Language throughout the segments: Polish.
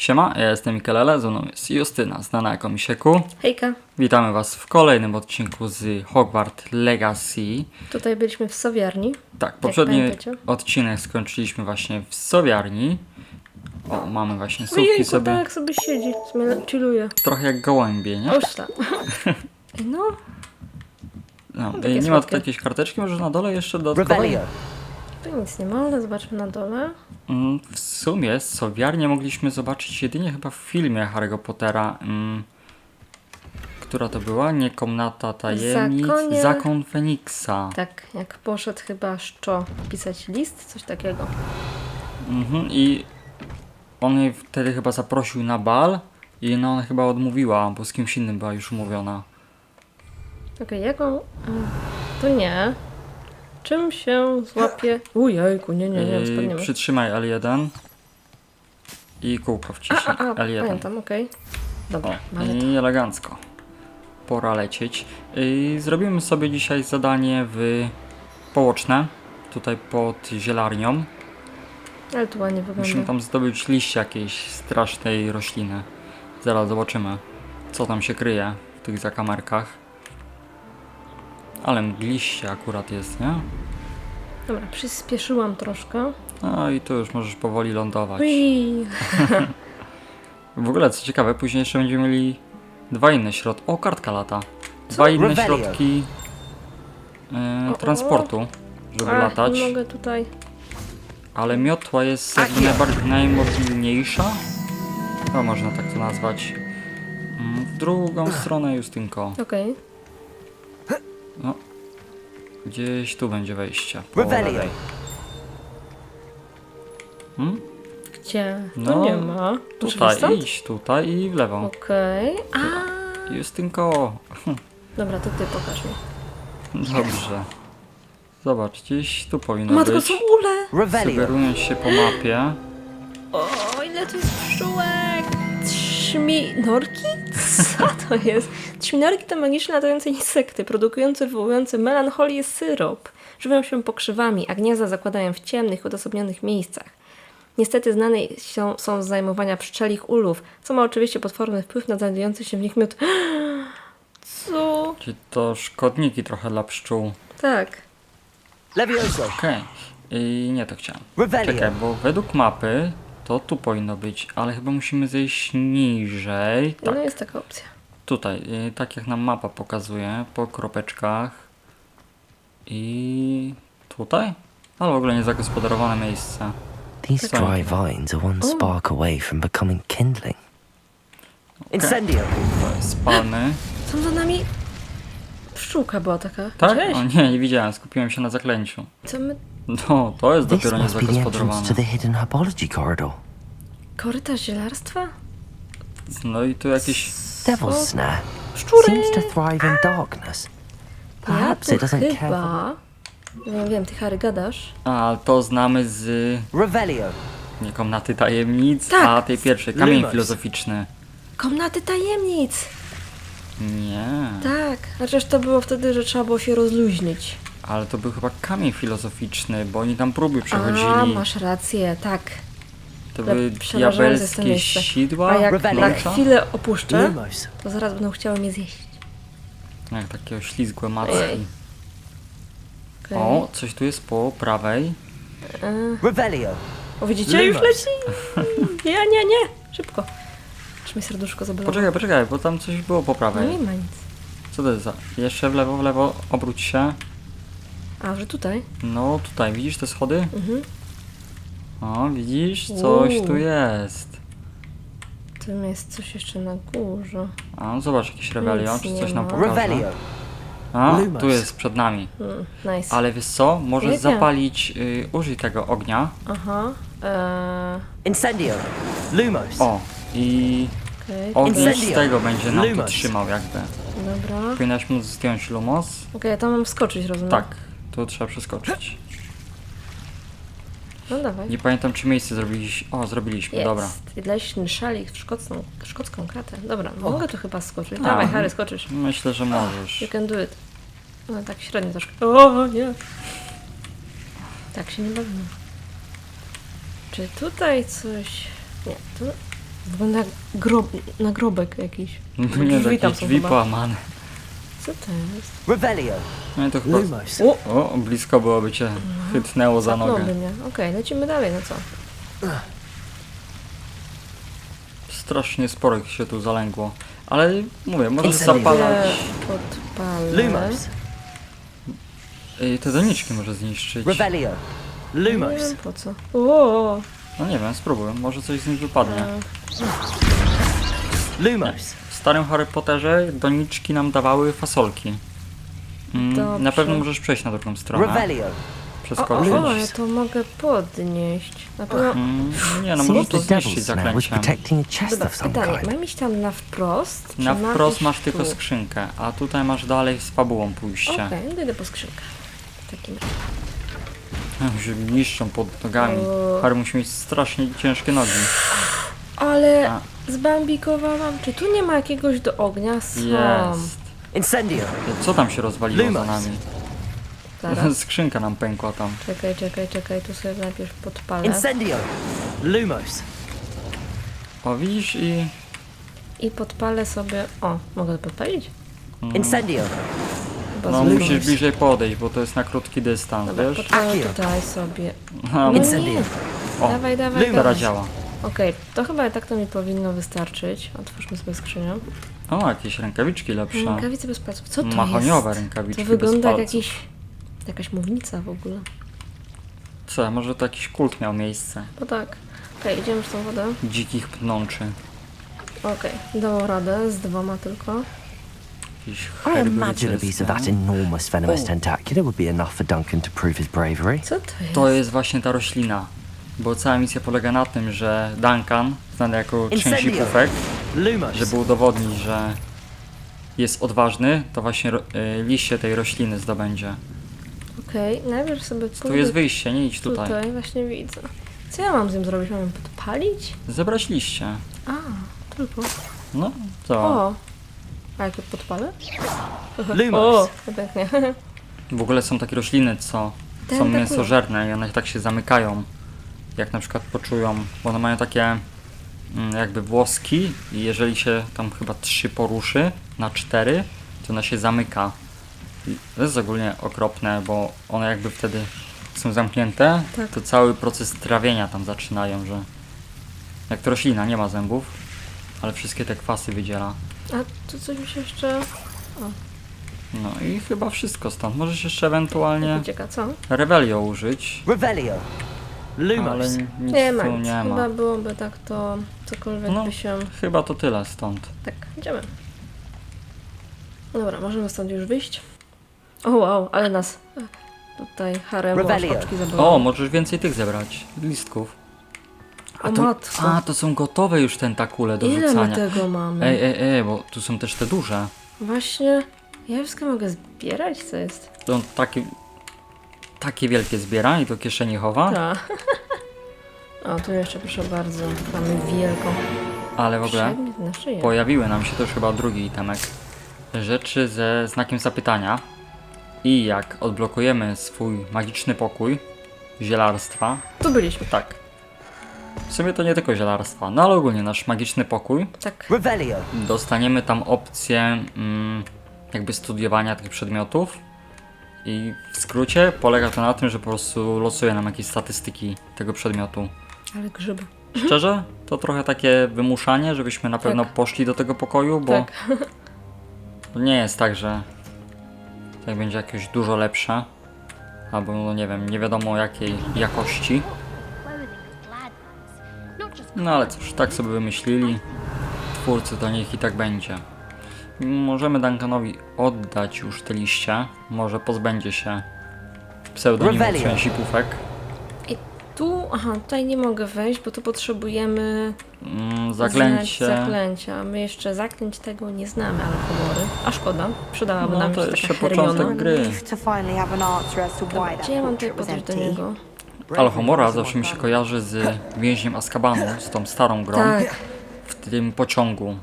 Siema, ja jestem Mikelele, ze mną jest Justyna, znana jako Misieku. Hejka, Witamy Was w kolejnym odcinku z Hogwarts Legacy. tutaj byliśmy w Sowiarni. Tak, poprzedni pamiętacie. odcinek skończyliśmy właśnie w Sowiarni. O, mamy właśnie słupki Ojejku, sobie, tak sobie siedzi, sobie chilluje. trochę jak gołębie, nie? Oszla. No, No, takie nie ma słodkie. tutaj jakiejś karteczki, może na dole jeszcze dodatkowej? Revelio. Tu nic nie ma, ale zobaczmy na dole. Mm, W sumie Sowiarnię mogliśmy zobaczyć jedynie chyba w filmie Harry'ego Pottera. Mm, która to była? Nie Komnata Tajemnic, Zakonie- Zakon Feniksa. Tak, jak poszedł chyba Szczo pisać list, coś takiego. Mhm, I on jej wtedy chyba zaprosił na bal i no ona chyba odmówiła, bo z kimś innym była już umówiona. Okej, jaką... a, To nie. Czym się złapie... Ujejku, nie, nie, nie, Yy, spadniemy. przytrzymaj L1 i kółko A, wciśnij. a, a, L1. pamiętam, okej. Dobra, O, i elegancko. Pora lecieć. I zrobimy sobie dzisiaj zadanie w połoczne, tutaj pod zielarnią. Ale tu ładnie Musimy wygląda. tam zdobyć liście jakiejś strasznej rośliny. Zaraz zobaczymy, co tam się kryje w tych zakamarkach. Ale mgliście akurat jest, nie? Dobra, przyspieszyłam troszkę. No i tu już możesz powoli lądować. Ui. W ogóle, co ciekawe, później jeszcze będziemy mieli dwa inne środki. O, kartka lata. Dwa inne Revelio. środki e, O, o. transportu, żeby Ach, latać. nie mogę tutaj... Ale miotła jest jakby najbardziej najmobilniejsza. No, można tak to nazwać. Mm, W drugą stronę, Justynko. Okej. No. Gdzieś tu będzie wejście. Po Revelio. lewej. Hmm? Gdzie? Tu No, nie ma. Tutaj, idź tutaj i w lewo. Okej. A, Justynko. Dobra, to ty pokaż mi. Dobrze. Zobacz, gdzieś tu powinno Matko, być. są ule! Revelio. Sugerując się po mapie. O, ile tu jest pszczółek! Trzminorki? Co to jest? Trzminorki to magiczne latające insekty, produkujące, wywołujące melancholię syrop. Żywią się pokrzywami, a gniazda zakładają w ciemnych, odosobnionych miejscach. Niestety znane są, są z zajmowania pszczelich ulów, co ma oczywiście potworny wpływ na znajdujący się w nich miód. Co? Czyli to szkodniki trochę dla pszczół. Tak. Levioso. Okej. I nie to chciałem. Revelio. Czekaj, bo według mapy to tu powinno być, ale chyba musimy zejść niżej. Tak, No jest taka opcja. tutaj. y, Tak jak nam mapa pokazuje, po kropeczkach. I tutaj? Ale w ogóle niezagospodarowane miejsce. These Okay. dry vines are one spark away from becoming kindling. Incendio. To jest spalny. Są za nami... Pszczółka była taka. Tak? Cześć. O nie, nie widziałem, skupiłem się na zaklęciu. Co my... No, to jest This dopiero must be the entrance niezagospodarowane. to the hidden herbology corridor. Korytarz zielarstwa? No i tu jakieś... Devil's snare Szczury! seems to thrive in darkness. Perhaps ja it tu doesn't care. for- chyba... Wiem, wiem, ty Harry gadasz. A, to znamy z... Revelio. Nie komnaty tajemnic, Tak. a tej pierwszej. Kamień Lumos. filozoficzny. Komnaty tajemnic! Nie. Tak, chociaż to było wtedy, że trzeba było się rozluźnić. Ale to był chyba kamień filozoficzny, bo oni tam próby A, przechodzili. masz rację, tak. To Ale były przerażające jest to diabelskie miejsce. sidła. A jak na chwilę opuszczę, Lumos. to zaraz będą chciały mnie zjeść. Jak takie oślizgłe macki. Ojej. Okej. O, coś tu jest po prawej. E, Revelio. o, widzicie? Już Lumos. leci! Nie, nie, nie! Szybko. Czy mi serduszko zabolało? Poczekaj, poczekaj, bo tam coś było po No prawej. nie ma nic. Co to jest za... Jeszcze w lewo, w lewo, obróć się. A, że tutaj? No, tutaj, widzisz te schody? Mhm. O, widzisz? Coś Uuu. tu jest. Tym jest coś jeszcze na górze. A, no zobacz, jakiś rebelion, Nic czy nie coś nam ma. pokaże. Revelio. A, tu jest przed nami. Mm, nice. Ale wiesz co? Możesz wiem. zapalić, y, użyj tego ognia. Aha. Eee, Incendio. Lumos. O, i okej. ogień z Incendio. tego będzie nam tu Lumos. trzymał jakby. Dobra. Okej, Powinnaś móc zdjąć lumos. ja tam mam wskoczyć, rozumiem? Tak, tu trzeba przeskoczyć. No dawaj. Nie pamiętam czy miejsce zrobiliśmy. O, zrobiliśmy, Jest. dobra. Leśny szalik w szkocką, szkocką kratę. Dobra, mogę tu chyba skoczyć. A. Dawaj, Harry, skoczysz. Myślę, że możesz. You can do it. No tak średnio troszkę. O, nie. Tak się nie bawimy. Czy tutaj coś... Nie, tu Wygląda jak grob, nagrobek jakiś. Nie, Drzwi takie tam są drzwi chyba. połamane. Co to jest? Revelio. No to chyba... Lumos. O, blisko byłoby cię chytnęło za nogę. Zapnąłby mnie. Okej, lecimy dalej, no co? Strasznie sporo ich się tu zalęgło. Ale mówię, możesz Incendiary. zapalać. Podpalę. Lumos. Ej, te doniczki może zniszczyć. Revelio. Nie Lumos. wiem po co. O, No nie wiem, spróbuję, może coś z nich wypadnie. Lumos. W starym Harry Potterze doniczki nam dawały fasolki. Mm, na pewno możesz przejść na drugą stronę. Revelio. Przeskoczyć. o, o, ja to mogę podnieść. Na pewno... Mm, nie no, możesz to zniszczyć zaklęciem. protecting a chest Dobra, of some pytanie, kind. mam iść tam na wprost? czy Na wprost iść masz tu? tylko skrzynkę, a tutaj masz dalej z fabułą pójście. Okej, no to idę po skrzynkę. W takim razie. Niszczą pod nogami. O. Harry musi mieć strasznie ciężkie nogi. Ale A. zbambikowałam. Czy tu nie ma jakiegoś do ognia? Są. Jest. Incendio. Co tam się rozwaliło za Lumos. nami? Zaraz. Skrzynka nam pękła tam. Czekaj, czekaj, czekaj. Tu sobie najpierw podpalę. Incendio. Lumos. O widzisz i... I podpalę sobie... O, mogę to podpalić? Incendio. Chyba No musisz bliżej podejść, bo to jest na krótki dystans, Dobra, wiesz? podpalę tutaj sobie. A, No Incendio. nie. O, Dawaj, dawaj, Lumos. teraz dawaj. działa. Okej, to chyba tak to mi powinno wystarczyć. Otwórzmy sobie skrzynię. O, jakieś rękawiczki lepsze. Rękawice bez palców. Co to Mahoniowe jest? rękawiczki To wygląda jak bez palców. jakiś... Jakaś mównica w ogóle. Co, może to jakiś kult miał miejsce? No tak. Okej, idziemy już w tą wodę. Dzikich pnączy. Okej, dało radę z dwoma tylko. Jakiś piece of that enormous venomous Oh. tentacular would be enough for Duncan to prove his bravery. Co to jest? To jest właśnie ta roślina. Bo cała misja polega na tym, że Duncan, znany jako trzęsi pufek, żeby udowodnić, że jest odważny, to właśnie y, liście tej rośliny zdobędzie. Okej, najpierw sobie pójdę Tu jest wyjście, nie idź tutaj. tutaj. właśnie widzę. Co ja mam z nim zrobić? Mam ją podpalić? Zebrać liście. A, tylko. No, to. O! A jak je podpalę? O, Lumos. pięknie. W ogóle są takie rośliny, co są Tentakuły. mięsożerne i one tak się zamykają. Jak na przykład poczują, bo one mają takie mm, jakby włoski i jeżeli się tam chyba trzy poruszy na cztery, to ona się zamyka. I to jest ogólnie okropne, bo one jakby wtedy są zamknięte, Tak. to cały proces trawienia tam zaczynają, że jak to roślina, nie ma zębów, ale wszystkie te kwasy wydziela. A tu coś mi się jeszcze No i chyba wszystko stąd. Możesz jeszcze ewentualnie ucieka, co? Revelio użyć, Revelio. Ale Lumos. nic Nie ma tu nic. nie ma. Chyba byłoby tak to cokolwiek No. by się... Chyba to tyle stąd. Tak, idziemy. Dobra, możemy stąd już wyjść. O wow, ale nas tutaj harem oczki. O, możesz więcej tych zebrać. Listków. O to, matko. a, to są gotowe już tentakule do Ile my rzucania. tego mamy? Ej, ej, ej, bo tu są też te duże. Właśnie, ja wszystko mogę zbierać, co jest? To on takie, takie wielkie zbiera i do kieszeni chowa, Tak. O, tu jeszcze proszę bardzo, mamy wielką ale w ogóle przedmiot na szyję. pojawiły nam się, to już chyba drugi itemek, rzeczy ze znakiem zapytania i jak odblokujemy swój magiczny pokój zielarstwa, Tu byliśmy. tak, w sumie to nie tylko zielarstwa, no ale ogólnie nasz magiczny pokój, Tak. Revelio. dostaniemy tam opcję mm, jakby studiowania tych przedmiotów i w skrócie polega to na tym, że po prostu losuje nam jakieś statystyki tego przedmiotu. Ale grzyby. Szczerze, to trochę takie wymuszanie, żebyśmy na pewno Tak. poszli do tego pokoju, bo Tak. to nie jest tak, że tak będzie jakieś dużo lepsze, albo no nie wiem, nie wiadomo jakiej jakości. No ale cóż, tak sobie wymyślili. Twórcy to niech i tak będzie. Możemy Duncanowi oddać już te liście. Może pozbędzie się pseudonimu Revelio. Trzęsi Pufek. Tu, aha, tutaj nie mogę wejść, bo tu potrzebujemy Mm, znać zaklęcie. zaklęcia. My jeszcze zaklęć tego nie znamy, ale homory. A szkoda, przydałaby No, nam to się jeszcze taka początek Heriona. gry. To finally have an answer as to why that gdzie ja mam tutaj portrait was podejść do empty. niego? Alhomora zawsze mi się kojarzy z więźniem Azkabanu, z tą starą grą, Tak, w tym pociągu.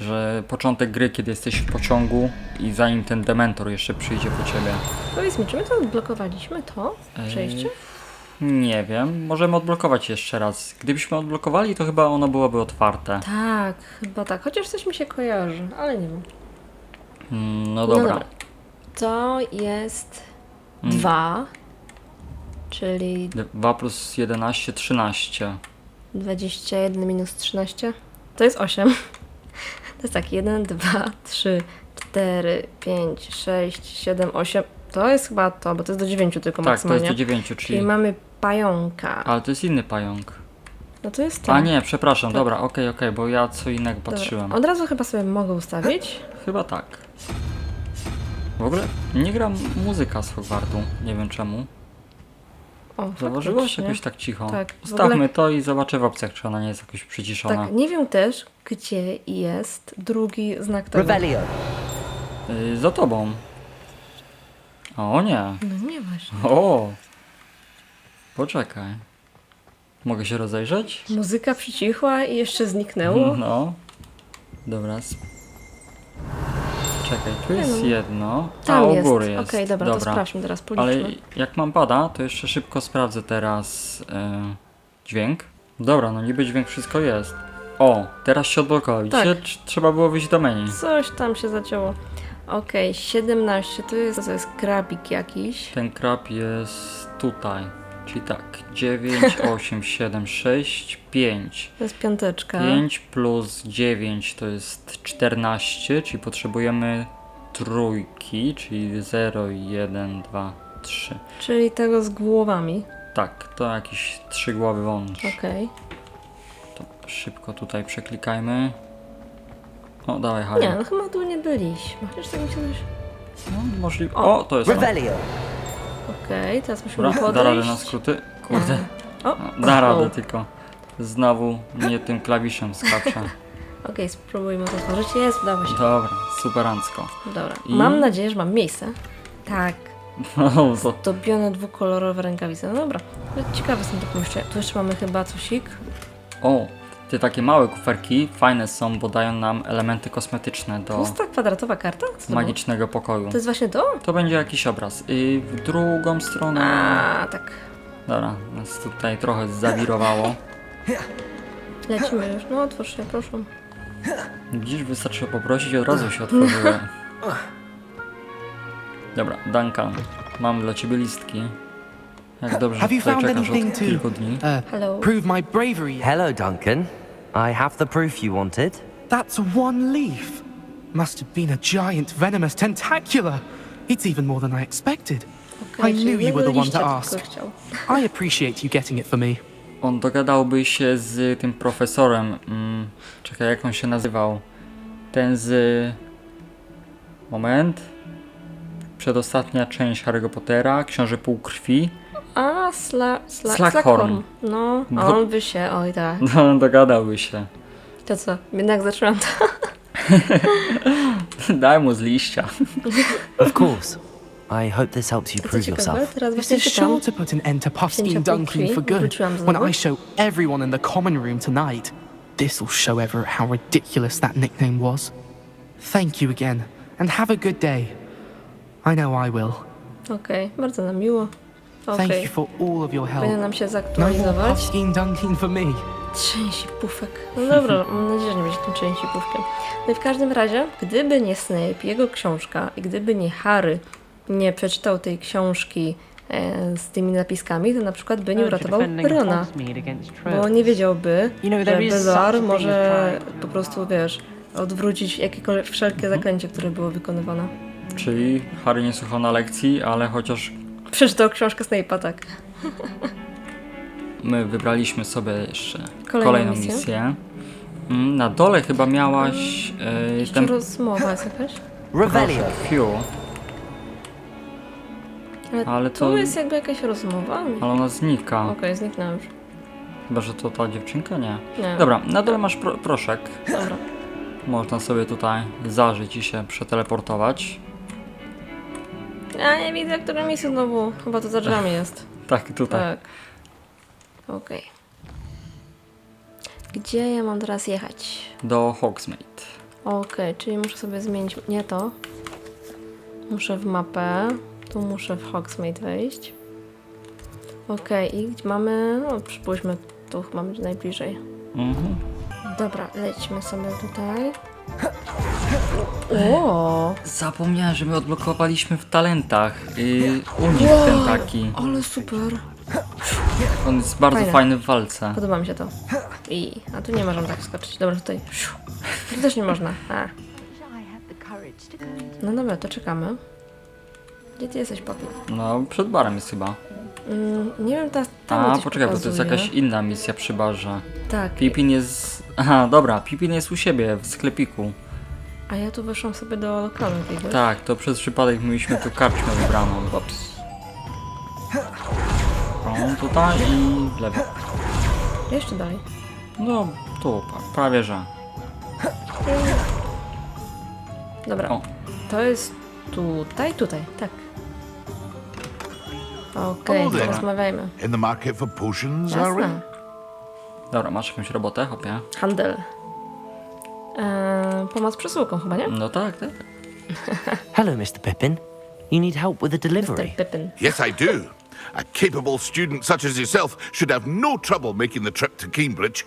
Że początek gry, kiedy jesteś w pociągu i zanim ten dementor jeszcze przyjdzie po ciebie. powiedz mi, czy my to odblokowaliśmy to przejście? Nie wiem, możemy odblokować jeszcze raz. Gdybyśmy odblokowali, to chyba ono byłoby otwarte. Tak, chyba tak. Chociaż coś mi się kojarzy, ale nie wiem. Mm, No dobra. dobra. To jest dwa, czyli 2 plus 11, 13. 21 minus 13. To jest 8. To jest tak, 1, 2, 3, 4, 5, 6, 7, 8. To jest chyba to, bo to jest do 9 tylko Tak, to maksymalnie. jest do 9, Czyli czyli... mamy pająka. Ale to jest inny pająk. No to jest to. A nie, przepraszam, dobra, okej, okej, bo ja co innego Dobra. patrzyłem. Od razu chyba sobie mogę ustawić. Chyba tak. W ogóle nie gra m- muzyka z Hogwartu, nie wiem czemu. O, Zauważyłaś faktycznie. jakoś tak cicho? Tak, w Ustawmy ogóle- to i zobaczę w opcjach, czy ona nie jest jakoś przyciszona. Tak, nie wiem też, gdzie jest drugi znak tego. Revelio. Y, za tobą. O nie. No nie właśnie. O! Poczekaj. Mogę się rozejrzeć? Muzyka przycichła i jeszcze zniknęło. No. Dobra. sp- Czekaj, tu jest no. jedno. Tam A, u jest. góry jest. Okej, dobra, to sprawdźmy teraz, Ale policzmy. jak mam pada, to jeszcze szybko sprawdzę teraz e, dźwięk. Dobra, no niby dźwięk wszystko jest. O, teraz się odblokował. Tak. Trz- Trzeba było wyjść do menu. Coś tam się zacięło. Okej, 17 to jest, to jest grabik jakiś. Ten krab jest tutaj. Czyli tak, 9, 8, 7, 6, 5. To jest piąteczka. 5 plus 9 to jest 14, czyli potrzebujemy trójki, czyli 0, 1, 2, 3. Czyli tego z głowami. Tak, to jakieś trzy głowy wąż. Okej. To szybko tutaj przeklikajmy. O, dawaj Harry. Nie, no chyba tu nie byliśmy. Chociaż tak mi się coś... No, możliwe. O. To jest. Revelio. Okej, teraz musimy Dobra, da radę podejść. na skróty. Kurde, O, no, da radę, o. tylko znowu nie tym klawiszem skaczę. Okej, spróbujmy to otworzyć. Jest, udało się. Dobra, superancko. Dobra. I- Mam nadzieję, że mam miejsce. Tak. No, to Zdobione dwukolorowe rękawice. No dobra. No, Ciekawe są te pomieszczenia. Tu jeszcze mamy chyba cosik. O, te takie małe kuferki fajne są, bo dają nam elementy kosmetyczne do Pusta kwadratowa karta? Co to było? magicznego pokoju. To jest właśnie to? To będzie jakiś obraz. I w drugą stronę. A, tak. Dobra, nas tutaj trochę zawirowało. Lecimy już. No otwórz się, proszę. Dziś wystarczy poprosić, od razu się otworzyły. Dobra, Duncan, mam dla ciebie listki. Jak dobrze, że Have you tutaj found czekasz anything od to kilku dni. uh, Hello. prove my bravery? yet? Hello, Duncan. I have the proof you wanted. That's one leaf. Must have been a giant venomous tentacular. It's even more than I expected. I knew you were the one to ask. I appreciate you getting it for me. On dogadałby się z tym profesorem. Mm, czekaj, jak on się nazywał? Ten z. Moment. Przedostatnia część Harry'ego Pottera, Książę Półkrwi. A, sla, sla, Slughorn. Slughorn. No, Bo- a on by się, oj tak. No, dogadałby się. To co, jednak zaczynam to. Daj mu z liścia. Of course. I hope this helps you co prove ciekawe, yourself. teraz This właśnie is czytam. sure to put an end to Puffskein Księcia Dunking for good Wróciłam when. I show everyone in the common room tonight. This'll show Everett how ridiculous that nickname was. Thank you again, and have a good day. I know I will. Okej, bardzo nam miło. Thank Okej, you for all of your help. powinien nam się No more zaktualizować. Puffskein Dunking for me. Trzęsi pufek. No dobra, mam nadzieję, że nie będzie tym trzęsi pufkiem. No i w każdym razie, gdyby nie Snape, jego książka i gdyby nie Harry nie przeczytał tej książki e, z tymi napiskami, to na przykład by nie uratował Rona. Bo nie wiedziałby, You know, że there is such a Bezoar thing as może pride. po prostu, wiesz, odwrócić jakiekolwiek, wszelkie zaklęcie, które było wykonywane. Czyli Harry nie słuchał na lekcji, ale chociaż Przeczytał książkę Snape'a, tak. my wybraliśmy sobie jeszcze Kolejną kolejną, misję. misję. Mm, Na dole chyba miałaś e, Jeszcze ten rozmowa jest jakaś? Revelio. Few, Ale, Ale tu to- jest jakby jakaś rozmowa? Ale ona znika. Okej, zniknęła już. Chyba, że to ta dziewczynka? Nie. Nie. Dobra, na dole masz pro proszek. Dobra. Można sobie tutaj zażyć i się przeteleportować. Ja nie widzę, w którym miejscu znowu. Chyba to za drzwiami jest. Tak, tutaj. Tak. Okej. Gdzie ja mam teraz jechać? Do Hogsmeade. Okej, czyli muszę sobie zmienić. Nie to. Muszę w mapę. Tu muszę w Hogsmeade wejść. Okej, i gdzie mamy... No, przypuśćmy, tu będzie najbliżej. Mhm. Dobra, lećmy sobie tutaj. O, Zapomniałem, że my odblokowaliśmy w talentach yy, unik ten taki. ale super. On jest bardzo Fajne. fajny w walce. Podoba mi się to. I, a tu nie możemy tak skoczyć. Dobra, tutaj. Tu też nie można. A. No dobra, to czekamy. Gdzie ty jesteś, papi? No, przed barem jest chyba. Mm, nie wiem, ta, tam mi A, coś poczekaj, bo to jest pokazuje. jakaś inna misja przy barze. Tak, Pipin jest... Aha, dobra, Pipin jest u siebie, w sklepiku. A ja tu weszłam sobie do lokalu jakiegoś. Tak, to przez przypadek mieliśmy tu karczmę wybraną. Ups. O, tutaj i w lewo. Jeszcze dalej. No, tu, pa- prawie że. Dobra, O. to jest tutaj, tutaj, tak. Okej, there. porozmawiajmy. In the market for potions, are we? Jasne. Dobra, masz jakąś robotę, hopie? Handel. Eee, pomoc przesyłką chyba, nie? No tak, tak. Hello, Mr. Pippin. You need help with a delivery. Mr. Pippin. Yes, I do. A capable student such as yourself should have no trouble making the trip to Cambridge.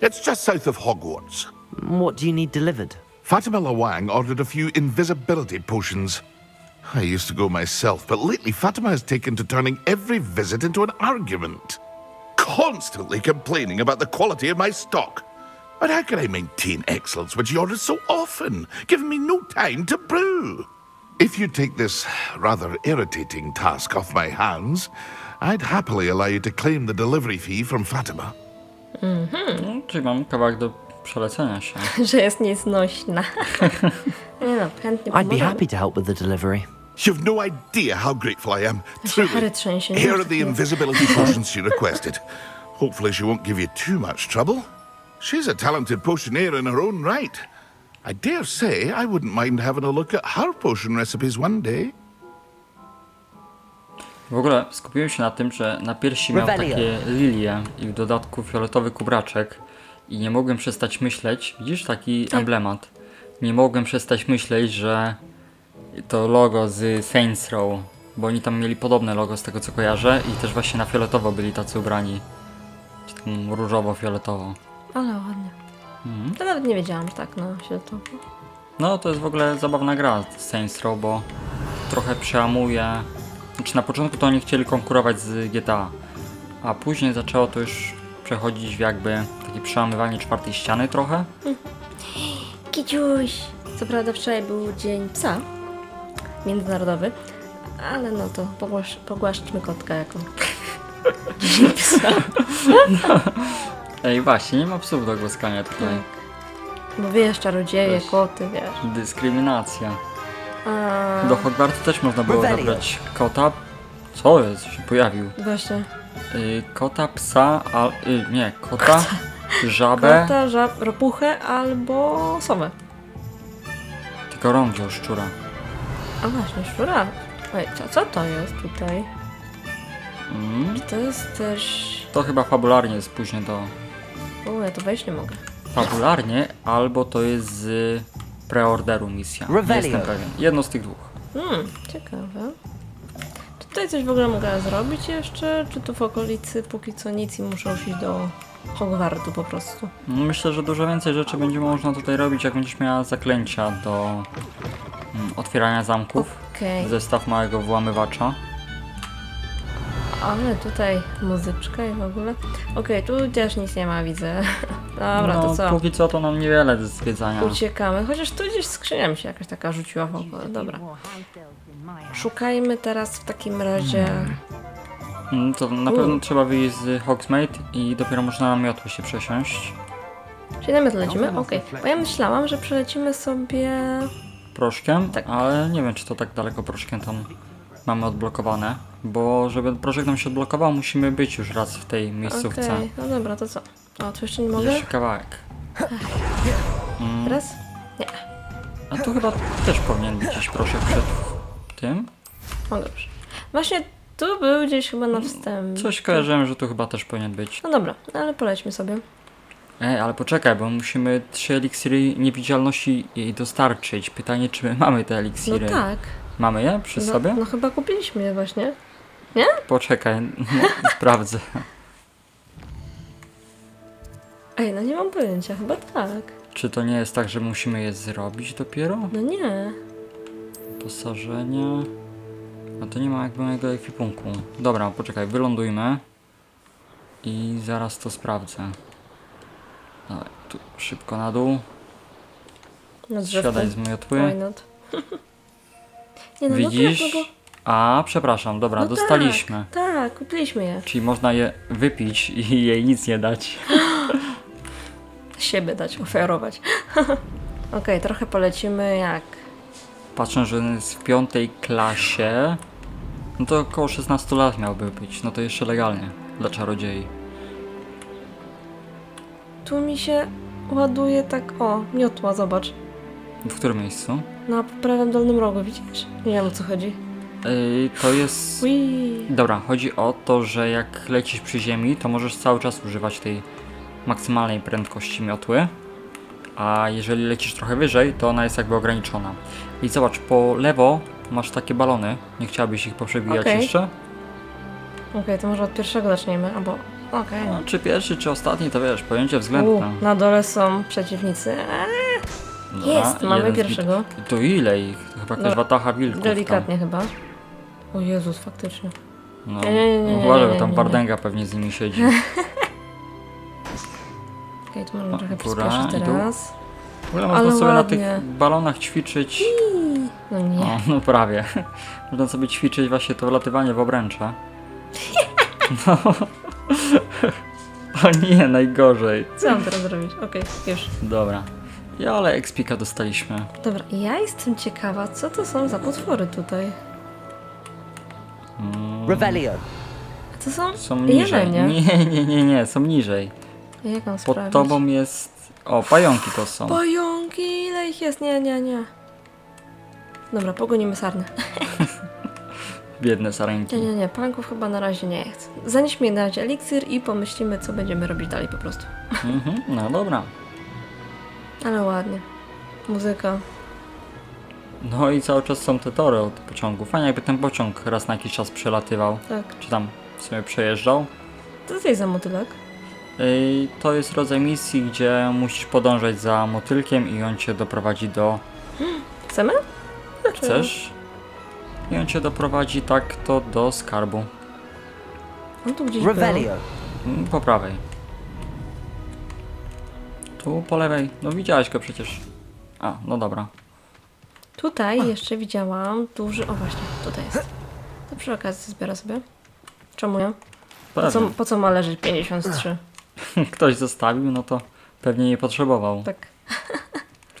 It's just south of Hogwarts. What do you need delivered? Fatima Lawang ordered a few invisibility potions. I used to go myself, but lately Fatima has taken to turning every visit into an argument. Constantly complaining about the quality of my stock. But how can I maintain excellence when she orders so often, giving me no time to brew? If you take this rather irritating task off my hands, I'd happily allow you to claim the delivery fee from Fatima. Mhm. No, czyli mam kawałek do przelecenia się. Że jest nieznośna. nie no, chętnie I'd be happy to help with the delivery. You've no idea how grateful I am. się Truly. Here are the invisibility potions she requested. Hopefully she won't give you too much trouble. She's a talented potioneer in her own right. I dare say I wouldn't mind having a look at her potion recipes one day. W ogóle skupiłem się na tym, że na piersi miał takie lilie i w dodatku fioletowy kubraczek i nie mogłem przestać myśleć, widzisz taki emblemat, nie mogłem przestać myśleć, że to logo z Saints Row, bo oni tam mieli podobne logo z tego co kojarzę i też właśnie na fioletowo byli tacy ubrani, czy tam różowo-fioletowo. Ale ładnie. Mhm. To nawet nie wiedziałam, że tak, no, się to... No to jest w ogóle zabawna gra Saints Row, bo trochę przełamuje. Znaczy na początku to oni chcieli konkurować z GTA, a później zaczęło to już przechodzić w jakby takie przełamywanie czwartej ściany trochę. Kiciuś! Co prawda wczoraj był dzień psa międzynarodowy, ale no to pogłasz, pogłaszczmy kotka jako dzień psa. Ej właśnie, nie ma psów do głaskania tutaj. Bo wiesz, czarodzieje, Też. koty, wiesz. Dyskryminacja. A, Do Hogwartu też można było Revelio. zabrać kota. Co jest? Się pojawił. właśnie. Y, kota, psa, a... Y, nie, kota, żabę, Kota, żab, ropuchę albo sowę. tylko rąk wziął szczura. A właśnie, szczura. Ej, co, co to jest tutaj? Mm. To jest też... To chyba fabularnie jest później do O, ja tu wejść nie mogę. fabularnie, albo to jest z preorderu misja. Nie jestem pewien. Jedno z tych dwóch. Hmm, ciekawe. Czy tutaj coś w ogóle mogę zrobić jeszcze? Czy tu w okolicy póki co nic i muszę już iść do Hogwartu po prostu? No, Myślę, że dużo więcej rzeczy będzie można tutaj robić, jak będziesz miała zaklęcia do mm, otwierania zamków. Okej, Zestaw małego włamywacza. Ale tutaj muzyczka i w ogóle. Okej, tu też nic nie ma, widzę. Dobra, no, to co? póki co to nam niewiele do zwiedzania. Uciekamy, chociaż tu gdzieś skrzynia mi się jakaś taka rzuciła w ogóle. Dobra. Szukajmy teraz w takim razie... Mm, To na U. pewno trzeba wyjść z Hogsmeade i dopiero można na miotło się przesiąść. Czyli na metr lecimy? Okej. Bo ja myślałam, że przelecimy sobie... proszkiem, Tak. ale nie wiem, czy to tak daleko proszkiem tam mamy odblokowane, bo żeby proszek nam się odblokował, musimy być już raz w tej miejscówce. Okej, no dobra, to co? O, tu jeszcze nie mogę? Jeszcze kawałek. Teraz? A tu chyba też powinien być gdzieś proszek przed tym. O, dobrze. Właśnie tu był gdzieś chyba na wstępie. Coś kojarzyłem, że tu chyba też powinien być. No dobra, ale polećmy sobie. Ej, ale poczekaj, bo musimy trzy eliksiry niewidzialności jej dostarczyć. Pytanie, czy my mamy te No eliksiry? tak. Mamy je przy No, sobie? no chyba kupiliśmy je właśnie. Nie? Poczekaj, no, sprawdzę. Ej, no nie mam pojęcia, chyba tak. Czy to nie jest tak, że musimy je zrobić dopiero? No nie. Wyposażenie. A to nie ma jakby mojego ekwipunku. Dobra, poczekaj, wylądujmy. I zaraz to sprawdzę. Dawaj, tu szybko na dół. Na drzewko. Siadaj z Why miotły. not? nie no, Widzisz? No tak, no bo... A, przepraszam, dobra, no dostaliśmy. Tak, tak, kupiliśmy je. Czyli można je wypić i jej nic nie dać. Siebie dać, ofiarować. Okej, trochę polecimy jak... Patrząc, że on jest w piątej klasie, no to około 16 lat miałby być. No to jeszcze legalnie dla czarodziei. Tu mi się ładuje tak... O, miotła, zobacz. W którym miejscu? Na prawym dolnym rogu, widzisz? Nie wiem o co chodzi. Yy, to jest. Ui. Dobra, chodzi o to, że jak lecisz przy ziemi, to możesz cały czas używać tej maksymalnej prędkości miotły. A jeżeli lecisz trochę wyżej, to ona jest jakby ograniczona. I zobacz, po lewo masz takie balony. Nie chciałabyś ich poprzebijać Okej. jeszcze? Okej, to może od pierwszego zaczniemy, albo... Okej. No, czy pierwszy, czy ostatni, to wiesz, pojęcie U, względne. na dole są przeciwnicy. Eee, Dobra, jest, mamy jeden pierwszego. To ile ich? Chyba jakaś No, watacha wilków delikatnie chyba. O Jezus, faktycznie. No, Nie, nie, nie, nie, uważaj, nie, tam nie, nie. Bardęga pewnie z nimi siedzi. Okej, to możemy trochę góra przyspieszyć dół. teraz. W ogóle Ale można sobie na ładnie. tych balonach ćwiczyć. No nie. O, no prawie. Można sobie ćwiczyć właśnie to wlatywanie w obręcze. No. O nie, najgorzej. Co mam teraz zrobić? Okej, już. Dobra. Ja ale Expika dostaliśmy. Dobra, ja jestem ciekawa, co to są za potwory tutaj. Revelio. A to są, Są niżej. jelenie. Nie, nie, nie, nie, są niżej. Jak mam Pod sprawdzić? tobą jest... O, pająki to są. Pająki, ile ich jest? Nie, nie, nie. Dobra, pogonimy sarnę. Biedne sarenki. Nie, nie, nie, pająków chyba na razie nie chcę. Zanieśmy je na razie eliksir i pomyślimy, co będziemy robić dalej po prostu. Mhm, no dobra. Ale ładnie. Muzyka. No i cały czas są te tory od pociągu. Fajnie jakby ten pociąg raz na jakiś czas przelatywał. Tak. Czy tam w sumie przejeżdżał. Co to jest za motylek? Yy, To jest rodzaj misji, gdzie musisz podążać za motylkiem i on cię doprowadzi do... Chcemy? Chcesz? I on cię doprowadzi tak to do skarbu. On tu gdzieś był. Revelio. Mm, Po prawej. Tu po lewej. No widziałeś go przecież. A, no dobra. Tutaj jeszcze widziałam duży... O właśnie, tutaj jest. To przy okazji zbiera sobie. Czemu ja? Po co, Pewnie. po co ma leżeć 53? Ktoś zostawił, no to pewnie nie potrzebował. Tak.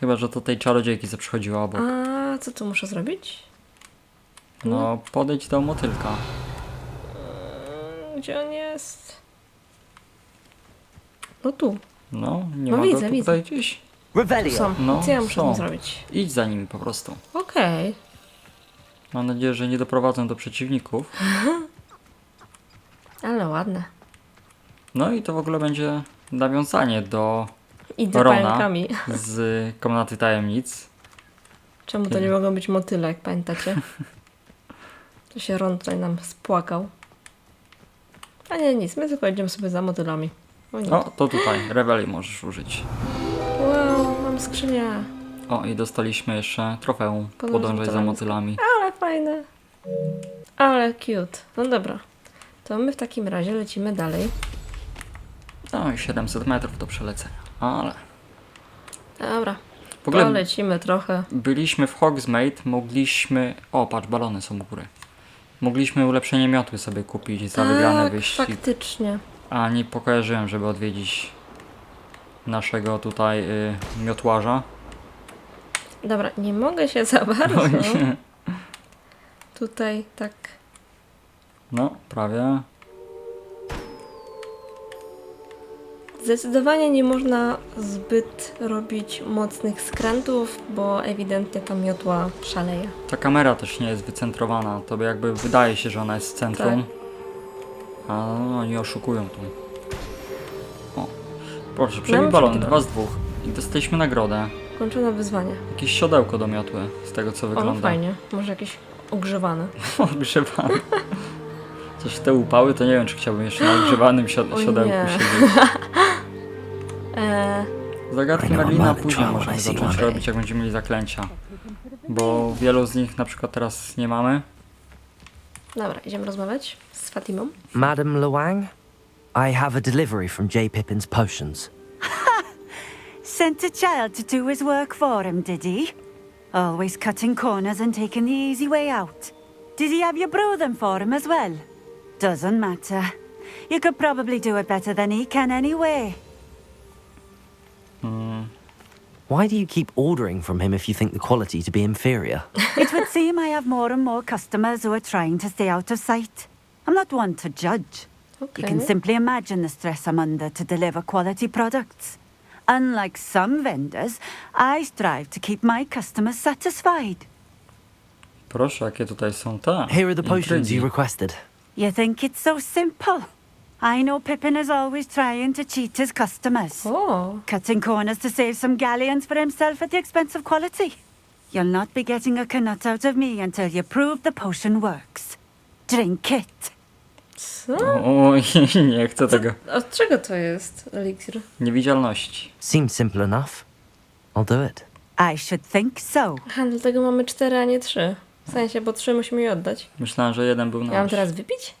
Chyba, że to tej czarodziejki, co przychodziła obok. A co tu muszę zrobić? No, podejdź do motylka. Gdzie on jest? No tu. No, nie No ma widzę, go widzę. tutaj gdzieś. Tu Revelio. są. No, co ja muszę są. zrobić? Idź za nimi po prostu. Okej. Mam nadzieję, że nie doprowadzą do przeciwników. Ale ładne. No i to w ogóle będzie nawiązanie do Idę Rona pająkami. z Komnaty Tajemnic. Czemu to nie mogą być motyle, jak pamiętacie? To się Ron tutaj nam spłakał. A nie, nic, my tylko idziemy sobie za motylami. O, nie. O, to tutaj, Rebeli możesz użyć. Skrzynię. O, i dostaliśmy jeszcze trofeum. Podążaj Podążaj za motylami. Ale fajne. Ale cute. No dobra. To my w takim razie lecimy dalej. No i 700 metrów do przelecenia. Ale... Dobra. W ogóle Polecimy trochę. byliśmy w Hogsmeade, mogliśmy... O, patrz, balony są u góry. Mogliśmy ulepszenie miotły sobie kupić za wygrane tak, wyścig. faktycznie. A nie pokojarzyłem, żeby odwiedzić naszego tutaj y, miotłarza. Dobra, nie mogę się za bardzo. Tutaj tak. No, prawie. Zdecydowanie nie można zbyt robić mocnych skrętów, bo ewidentnie ta miotła szaleje. Ta kamera też nie jest wycentrowana. To jakby wydaje się, że ona jest w centrum. Tak. A no, oni oszukują tu. Proszę, przejmij Mam balon, dwa z dwóch. I dostaliśmy nagrodę. Kończone wyzwanie. Jakieś siodełko do miotły, z tego co O, wygląda. fajnie. Może jakieś ogrzewane. Ogrzewany. Coś te upały, to nie wiem, czy chciałbym jeszcze na ogrzewanym siod- siodełku nie. siedzieć. Eee, Zagadki Merlina później możemy zacząć robić, jak będziemy mieli zaklęcia. Bo wielu z nich na przykład teraz nie mamy. dobra, idziemy rozmawiać z Fatimą. Madam Luang, I have a delivery from J. Pippin's potions. Sent a child to do his work for him, did he? Always cutting corners and taking the easy way out. Did he have you brew them for him as well? Doesn't matter. You could probably do it better than he can anyway. Hmm. Why do you keep ordering from him if you think the quality to be inferior? it would seem I have more and more customers who are trying to stay out of sight. I'm not one to judge. You can simply imagine the stress I'm under to deliver quality products. Unlike some vendors, I strive to keep my customers satisfied. Proszę, jakie tutaj są te. Here are the potions intrygi. you requested. You think it's so simple? I know Pippin is always trying to cheat his customers, O, cutting corners to save some galleons for himself at the expense of quality. You'll not be getting a canut out of me until you prove the potion works. Drink it. Co? Oj, nie chcę tego. Od czego to jest eliksir? Niewidzialności. Seems simple enough. I'll do it. I should think so. Aha, dlatego mamy cztery, a nie trzy. W sensie, bo trzy musimy je oddać. Myślałem, że jeden był nasz. Ja mam teraz wypić?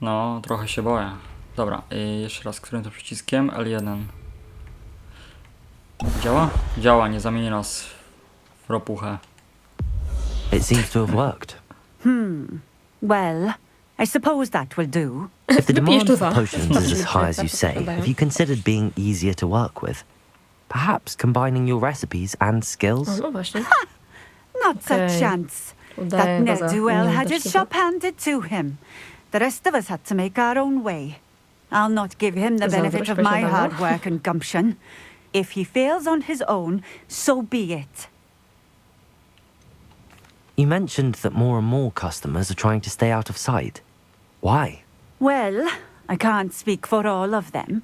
No, trochę się boję. Dobra, i jeszcze raz, którym to przyciskiem? L1. Działa? Działa, nie zamieni nas w ropuchę. It seems to have worked. Well, I suppose that will do. If the Wypijesz demand to for potions is as high as you say, have you considered being easier to work with? Perhaps combining your recipes and O, skills? no właśnie. Not Okay. a chance. Udaję That go za ne'er-do-well had his shop handed to him. The rest of us had to make our own way. I'll not give him the benefit of my posiadana. hard work and gumption. If he fails on his own, so be it. You mentioned that more and more customers are trying to stay out of sight. Why? Well, I can't speak for all of them,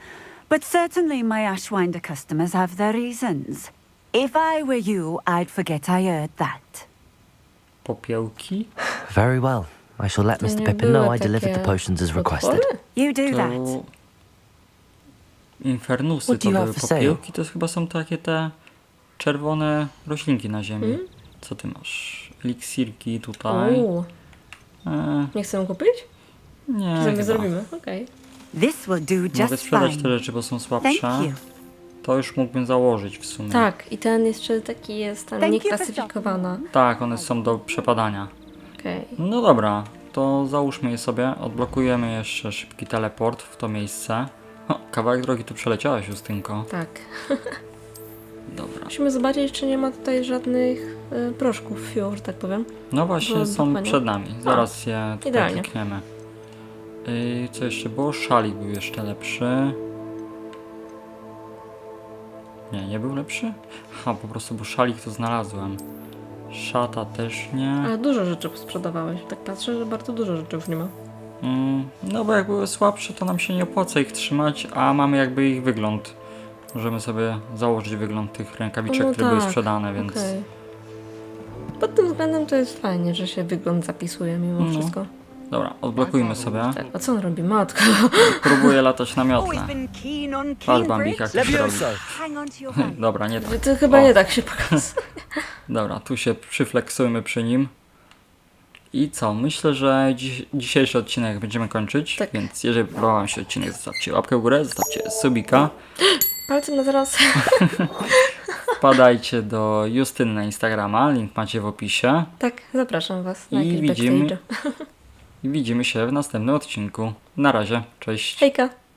but certainly my Ashwinder customers have their reasons. If I were you, I'd forget I heard that. Popiołki? Very well. I shall let To Mr. nie Pippin know były I delivered the takie potions as requested. potwory? You do that. To... Infernusy What do to you były have for sale? popiołki, to chyba są takie te czerwone roślinki na ziemi. Mm. Co ty masz? Eliksirki tutaj. Uuu, E, nie chcę kupić? Nie, Czy chyba. zrobimy? Okej. This will do Mogę just sprzedać fine. te rzeczy, bo są Thank słabsze. you. To już mógłbym założyć w sumie. Tak, i ten jeszcze taki jest tam Thank you nieklasyfikowana. Tak, one są do przepadania. Okej. No dobra, to załóżmy je sobie. Odblokujemy jeszcze szybki teleport w to miejsce. O, kawałek drogi tu przeleciałeś, Justynko. Tak. Dobra. Musimy zobaczyć, czy nie ma tutaj żadnych e, proszków fiu, że tak powiem. No właśnie, są odblokowania. przed nami. Zaraz je tutaj idealnie. klikniemy. Yy, co jeszcze było? Szalik był jeszcze lepszy. Nie, nie był lepszy? Ha, po prostu, bo szalik to znalazłem. Szata też nie. Ale dużo rzeczy sprzedawałeś. Tak patrzę, że bardzo dużo rzeczy już nie ma. Mm, no bo jak były słabsze, to nam się nie opłaca ich trzymać, a mamy jakby ich wygląd. Możemy sobie założyć wygląd tych rękawiczek, No które były tak, sprzedane, więc Okej. Pod tym względem to jest fajnie, że się wygląd zapisuje mimo No. wszystko. Dobra, odblokujmy sobie. Tak, a co on robi? Matko. Próbuję latać na miotle. Patrz Bambik jak to się robi. Dobra, nie tak. To chyba O. nie tak się pokazuje. Dobra, tu się przyfleksujmy przy nim. I co? Myślę, że dziś, dzisiejszy odcinek będziemy kończyć, Tak. więc jeżeli podobał Wam się odcinek, zostawcie łapkę w górę, zostawcie subika, Palcem na zaraz. wpadajcie do Justyny na Instagrama, link macie w opisie tak, zapraszam was na I jakiś widzimy- backstage. I widzimy się w następnym odcinku. Na razie, cześć. Hejka.